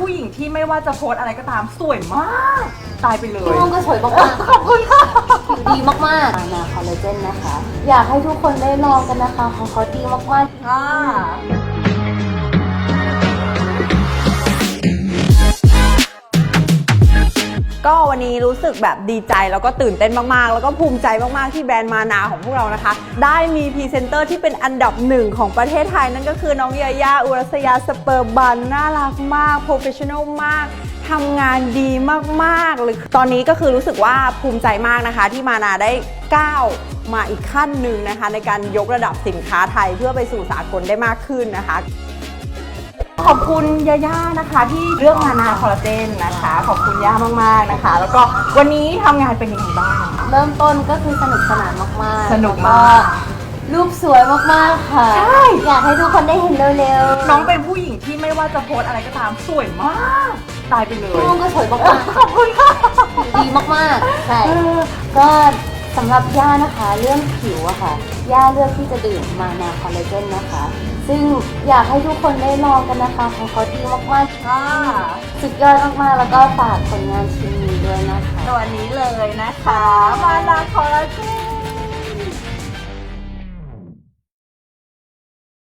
ผู้หญิงที่ไม่ว่าจะโพสอะไรก็ตามสวยมาก ตายไปเลย พี่ม่วงก็สวยมากๆขอบคุณค่ะผิวดีมากๆนาคอลลาเจนนะคะ อยากให้ทุกคนได้ลองกันนะคะของเขาดีมากๆอ่า ก็วันนี้รู้สึกแบบดีใจแล้วก็ตื่นเต้นมากๆ แล้วก็ภูมิใจมากๆที่แบรนด์มานาของพวกเรานะคะ ได้มีพรีเซนเตอร์ที่เป็นอันดับหนึ่งของประเทศไทย นั่นก็คือน้องยาย่าอุรัสยาสเปอร์บันน่ารักมากโปรเฟชชั่นอลมากทำงานดีมากๆเลยตอนนี้ก็คือรู้สึกว่าภูมิใจมากนะคะ ที่มานาได้ก้าวมาอีกขั้นหนึ่งนะคะ ในการยกระดับสินค้าไทยเพื่อไปสู่สากลได้มากขึ้นนะคะ ขอบคุณย่าย่านะคะ ที่เลือกมานาคอลลาเจนนะคะ ขอบคุณย่ามากๆนะคะ แล้วก็วันนี้ทำงานเป็นยังไงบ้าง เริ่มต้นก็คือสนุกสนานมากๆสนุกมาก แล้วรูปสวยมากๆค่ะ ใช่ อยากให้ทุกคนได้เห็นเร็วๆน้องเป็นผู้หญิงที่ไม่ว่าจะโพสอะไรก็ตามสวยมาก ตายไปเลยพี่ม่วงก็สวยมากขอบคุณค่ะๆผิวดีมากๆ ใช่ก็ สำหรับย่านะคะเรื่องผิวอะค่ะย่าเลือกที่จะดื่มมานาคอลลาเจนนะคะ ซึ่งอยากให้ทุกคนได้ลองกันนะคะของเขาดีมากค่ะสุดยอดมากๆแล้วก็ฝากผลงานชิ้นนี้ด้วยนะคะ ตัวนี้เลยนะคะ มานาคอลลาเจน